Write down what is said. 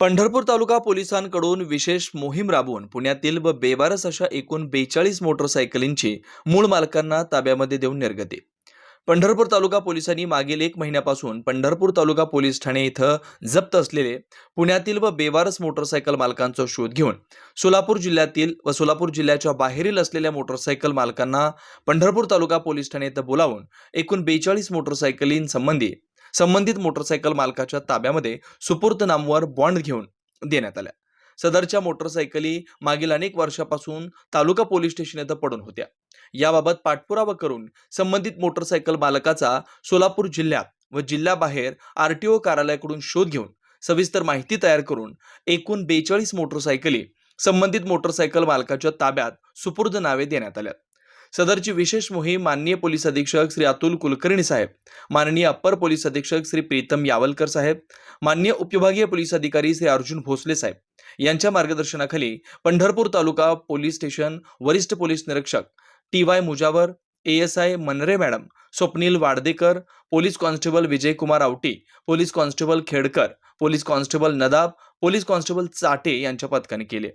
पंढरपूर तालुका पोलिसांकडून विशेष मोहीम राबवून पुण्यातील व बेवारस अशा एकूण बेचाळीस मोटरसायकलींची मूळ मालकांना ताब्यामध्ये देऊन निर्गती. पंढरपूर तालुका पोलिसांनी मागील एक महिन्यापासून पंढरपूर तालुका पोलीस ठाणे इथं जप्त असलेले पुण्यातील व बेवारस मोटरसायकल मालकांचा शोध घेऊन सोलापूर जिल्ह्यातील व सोलापूर जिल्ह्याच्या बाहेरील असलेल्या मोटरसायकल मालकांना पंढरपूर तालुका पोलीस ठाणे इथं बोलावून एकूण बेचाळीस मोटरसायकलींसंबंधी संबंधित मोटरसायकल मालकाच्या ताब्यामध्ये सुपूर्त नामवर बॉन्ड घेऊन देण्यात आल्या. सदरच्या मोटरसायकली मागील अनेक वर्षापासून तालुका पोलीस स्टेशन येथे पडून होत्या. याबाबत पाठपुरावा करून संबंधित मोटरसायकल मालकाचा सोलापूर जिल्ह्यात व जिल्ह्याबाहेर आर टी ओ कार्यालयाकडून शोध घेऊन सविस्तर माहिती तयार करून एकूण बेचाळीस मोटरसायकली संबंधित मोटरसायकल मालकाच्या ताब्यात सुपूर्द नावे देण्यात आल्यात सदरची विशेष मोहीम माननीय पोलीस अधीक्षक श्री अतुल कुलकर्णी साहेब माननीय अप्पर पोलीस अधीक्षक श्री प्रीतम यावलकर साहेब माननीय उपविभागीय पोलीस अधिकारी श्री अर्जुन भोसले साहेब. यांच्या मार्गदर्शनाखाली पंढरपूर तालुका पोलीस स्टेशन वरिष्ठ पोलीस निरीक्षक T Y Mujawar A S I Manre madam Swapnil Wadadekar police constable Vijaykumar Awati police constable Khedkar police constable Nadab police constable Chate यांच्या पथकाने केले.